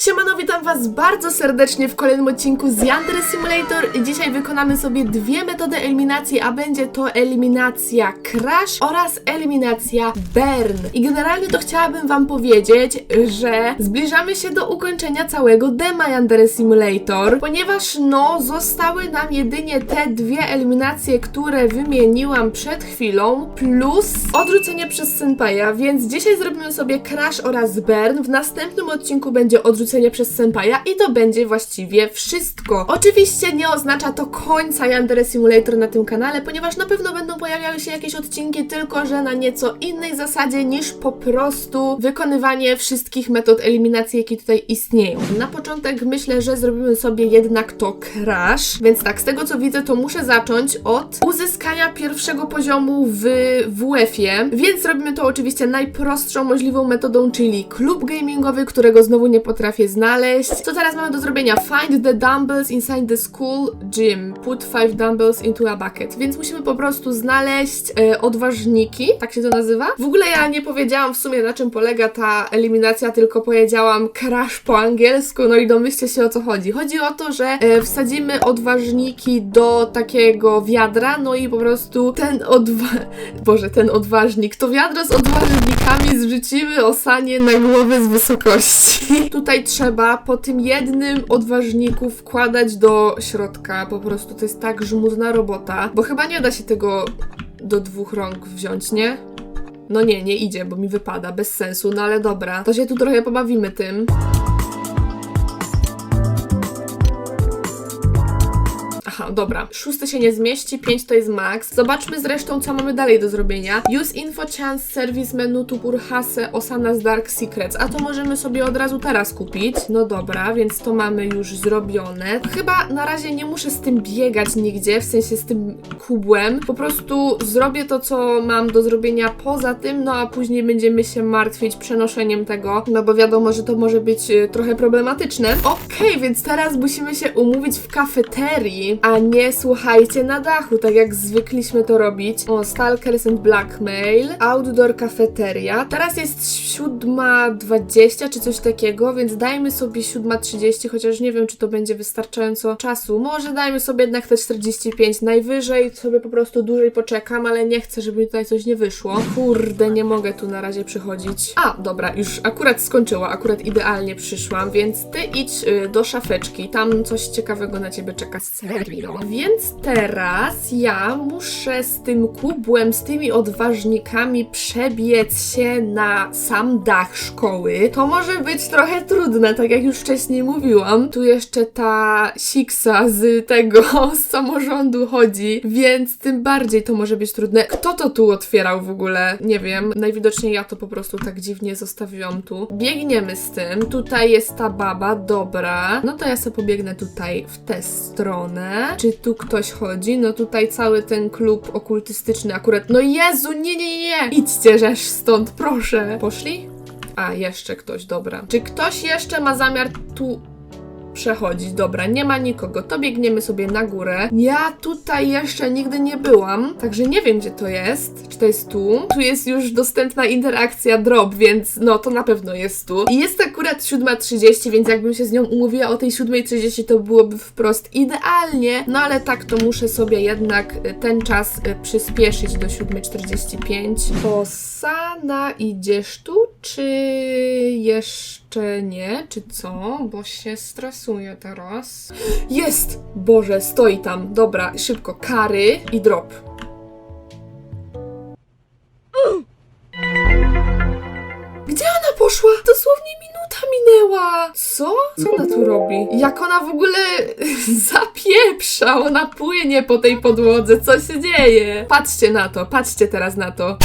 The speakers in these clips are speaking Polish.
Siemano, witam was bardzo serdecznie w kolejnym odcinku z Yandere Simulator. Dzisiaj wykonamy sobie dwie metody eliminacji, a będzie to eliminacja Crash oraz eliminacja Burn. I generalnie to chciałabym wam powiedzieć, że zbliżamy się do ukończenia całego dema Yandere Simulator, ponieważ no, zostały nam jedynie te dwie eliminacje, które wymieniłam przed chwilą, plus odrzucenie przez Senpai'a, więc dzisiaj zrobimy sobie Crash oraz Burn. W następnym odcinku będzie odrzucenie przez Senpai'a i to będzie właściwie wszystko. Oczywiście nie oznacza to końca Yandere Simulator na tym kanale, ponieważ na pewno będą pojawiały się jakieś odcinki, tylko że na nieco innej zasadzie niż po prostu wykonywanie wszystkich metod eliminacji, jakie tutaj istnieją. Na początek myślę, że zrobimy sobie jednak to Crash, więc tak, z tego co widzę, to muszę zacząć od uzyskania pierwszego poziomu w WF-ie, więc robimy to oczywiście najprostszą możliwą metodą, czyli klub gamingowy, którego znowu nie potrafię znaleźć. Co teraz mamy do zrobienia? Find the dumbbells inside the school gym. Put five dumbbells into a bucket. Więc musimy po prostu znaleźć e, odważniki, tak się to nazywa. W ogóle ja nie powiedziałam w sumie na czym polega ta eliminacja, tylko powiedziałam crash po angielsku, no i domyślcie się o co chodzi. Chodzi o to, że e, wsadzimy odważniki do takiego wiadra, no i po prostu ten odwa... Boże, ten odważnik, to wiadro z odważnikami zrzucimy osanie na głowę z wysokości. Tutaj trzeba po tym jednym odważniku wkładać do środka, po prostu to jest tak żmudna robota, bo chyba nie da się tego do dwóch rąk wziąć, nie? No nie, nie idzie, bo mi wypada, bez sensu, no ale dobra. To się tu trochę pobawimy tym. Aha, dobra. Szósty się nie zmieści, pięć to jest max. Zobaczmy zresztą, co mamy dalej do zrobienia. Use info chance service menu to Burhase Osanas Dark Secrets. A to możemy sobie od razu teraz kupić. No dobra, więc to mamy już zrobione. Chyba na razie nie muszę z tym biegać nigdzie, w sensie z tym kubłem. Po prostu zrobię to, co mam do zrobienia poza tym, no a później będziemy się martwić przenoszeniem tego, no bo wiadomo, że to może być y, trochę problematyczne. Okej, więc teraz musimy się umówić w kafeterii, a nie słuchajcie na dachu, tak jak zwykliśmy to robić. O, Stalkers and Blackmail, Outdoor Cafeteria. Teraz jest 7.20 czy coś takiego, więc dajmy sobie 7.30, chociaż nie wiem, czy to będzie wystarczająco czasu. Może dajmy sobie jednak te 45 najwyżej, sobie po prostu dłużej poczekam, ale nie chcę, żeby tutaj coś nie wyszło. Kurde, nie mogę tu na razie przychodzić. A, dobra, już akurat skończyła, akurat idealnie przyszłam, więc ty idź y, do szafeczki, tam coś ciekawego na ciebie czeka. Serio? Więc teraz ja muszę z tym kubłem, z tymi odważnikami przebiec się na sam dach szkoły. To może być trochę trudne, tak jak już wcześniej mówiłam. Tu jeszcze ta siksa z tego, z samorządu chodzi, więc tym bardziej to może być trudne. Kto to tu otwierał w ogóle? Nie wiem. Najwidoczniej ja to po prostu tak dziwnie zostawiłam tu. Biegniemy z tym. Tutaj jest ta baba, dobra. No to ja sobie pobiegnę tutaj w tę stronę. Czy tu ktoś chodzi? No tutaj cały ten klub okultystyczny akurat. No Jezu, nie, nie, nie! Idźcie żeż stąd, proszę. Poszli? A, jeszcze ktoś, dobra. Czy ktoś jeszcze ma zamiar tu przechodzić? Dobra, nie ma nikogo. To biegniemy sobie na górę. Ja tutaj jeszcze nigdy nie byłam, także nie wiem, gdzie to jest. Czy to jest tu? Tu jest już dostępna interakcja drop, więc no, to na pewno jest tu. I jest akurat 7.30, więc jakbym się z nią umówiła o tej 7.30, to byłoby wprost idealnie. No ale tak, to muszę sobie jednak y, ten czas y, przyspieszyć do 7.45. Osana, idziesz tu, czy jeszcze nie? Czy co? Bo się stresuję teraz. Jest! Boże, stoi tam. Dobra, szybko. Kary i drop. Gdzie ona poszła? Dosłownie minuta minęła. Co? Co ona tu robi? Jak ona w ogóle zapieprza? Ona płynie po tej podłodze. Co się dzieje? Patrzcie na to, patrzcie teraz na to.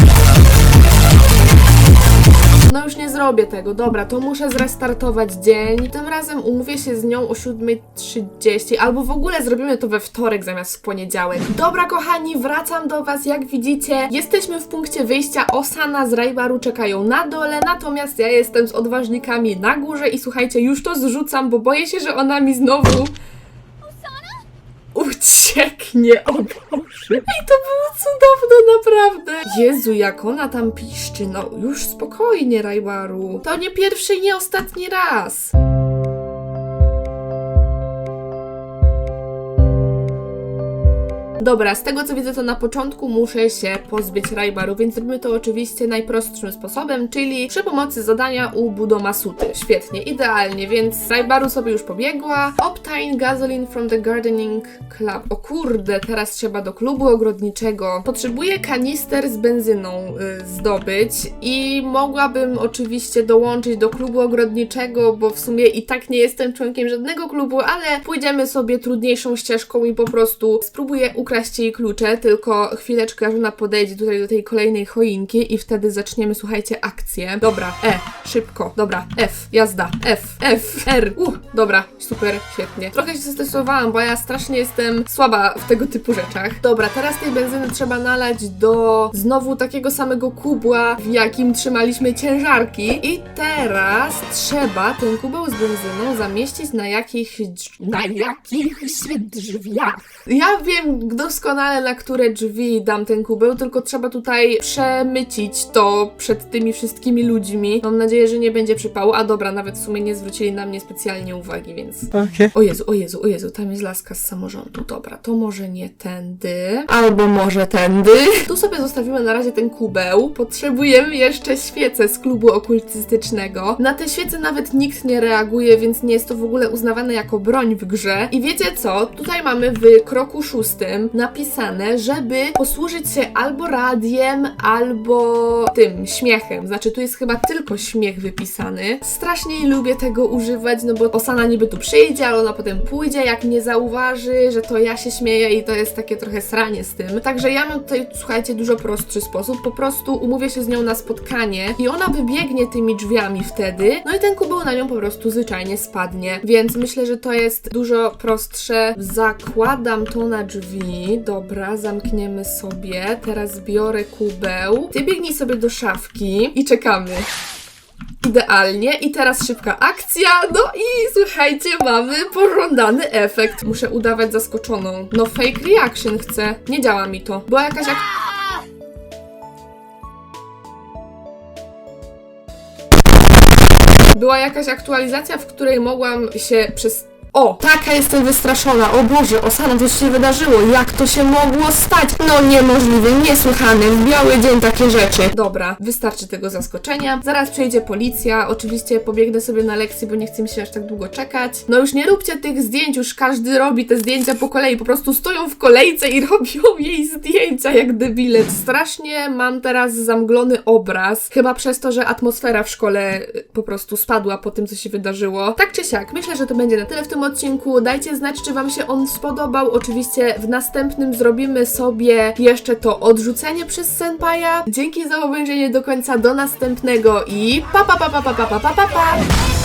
No już nie zrobię tego, dobra, to muszę zrestartować dzień. Tym razem umówię się z nią o 7.30, albo w ogóle zrobimy to we wtorek zamiast w poniedziałek. Dobra, kochani, wracam do Was, jak widzicie. Jesteśmy w punkcie wyjścia, Osana z Rajbaru czekają na dole, natomiast ja jestem z odważnikami na górze i słuchajcie, już to zrzucam, bo boję się, że ona mi znowu ucieknie, o Boże. I to było cudowne, naprawdę. Jezu, jak ona tam piszczy. No już spokojnie, Rajwaru. To nie pierwszy i nie ostatni raz. Dobra, z tego co widzę, to na początku muszę się pozbyć Rajbaru, więc zrobimy to oczywiście najprostszym sposobem, czyli przy pomocy zadania u Budomasuty. Świetnie, idealnie, więc Rajbaru sobie już pobiegła. Obtain gasoline from the gardening club. O kurde, teraz trzeba do klubu ogrodniczego. Potrzebuję kanister z benzyną y, zdobyć i mogłabym oczywiście dołączyć do klubu ogrodniczego, bo w sumie i tak nie jestem członkiem żadnego klubu, ale pójdziemy sobie trudniejszą ścieżką i po prostu spróbuję ukraść jej klucze, tylko chwileczkę, aż ona podejdzie tutaj do tej kolejnej choinki i wtedy zaczniemy, słuchajcie, akcję. Dobra, E, szybko, dobra, F, jazda, F, F, R, uh, dobra, super, świetnie. Trochę się zestresowałam, bo ja strasznie jestem słaba w tego typu rzeczach. Dobra, teraz tej benzyny trzeba nalać do znowu takiego samego kubła, w jakim trzymaliśmy ciężarki i teraz trzeba ten kubeł z benzyną zamieścić na jakichś Na jakichś drzwiach. ja wiem doskonale, na które drzwi dam ten kubeł, tylko trzeba tutaj przemycić to przed tymi wszystkimi ludźmi. Mam nadzieję, że nie będzie przypału. A dobra, nawet w sumie nie zwrócili na mnie specjalnie uwagi, więc. Okej. O Jezu, o Jezu, o Jezu, tam jest laska z samorządu. Dobra, to może nie tędy. Albo może tędy. Tu sobie zostawimy na razie ten kubeł. Potrzebujemy jeszcze świecę z klubu okultystycznego. Na te świece nawet nikt nie reaguje, więc nie jest to w ogóle uznawane jako broń w grze. I wiecie co? Tutaj mamy w kroku szóstym napisane, żeby posłużyć się albo radiem, albo tym śmiechem. Znaczy, tu jest chyba tylko śmiech wypisany. Strasznie lubię tego używać, no bo Osana niby tu przyjdzie, ale ona potem pójdzie, jak mnie zauważy, że to ja się śmieję i to jest takie trochę sranie z tym. Także ja mam tutaj, słuchajcie, dużo prostszy sposób. Po prostu umówię się z nią na spotkanie i ona wybiegnie tymi drzwiami wtedy, no i ten kubeł na nią po prostu zwyczajnie spadnie. Więc myślę, że to jest dużo prostsze. Zakładam to na drzwi. Dobra, zamkniemy sobie. Teraz biorę kubeł. Ty biegnij sobie do szafki i czekamy. Idealnie. I teraz szybka akcja. No i słuchajcie, mamy pożądany efekt. Muszę udawać zaskoczoną. No fake reaction chcę. Nie działa mi to. Była jakaś ak- Była jakaś aktualizacja, w której mogłam się przez. O, taka jestem wystraszona. O Boże, Osana, to się wydarzyło. Jak to się mogło stać? No niemożliwe, niesłychane. W biały dzień takie rzeczy. Dobra, wystarczy tego zaskoczenia. Zaraz przyjdzie policja. Oczywiście pobiegnę sobie na lekcję, bo nie chcę mi się aż tak długo czekać. No już nie róbcie tych zdjęć, już każdy robi te zdjęcia po kolei. Po prostu stoją w kolejce i robią jej zdjęcia jak debile. Strasznie mam teraz zamglony obraz. Chyba przez to, że atmosfera w szkole y, po prostu spadła po tym, co się wydarzyło. Tak czy siak, myślę, że to będzie na tyle w tym odcinku. Dajcie znać, czy Wam się on spodobał. Oczywiście w następnym zrobimy sobie jeszcze to odrzucenie przez senpaja. Dzięki za obejrzenie do końca, do następnego i pa pa pa pa pa pa pa pa pa! pa.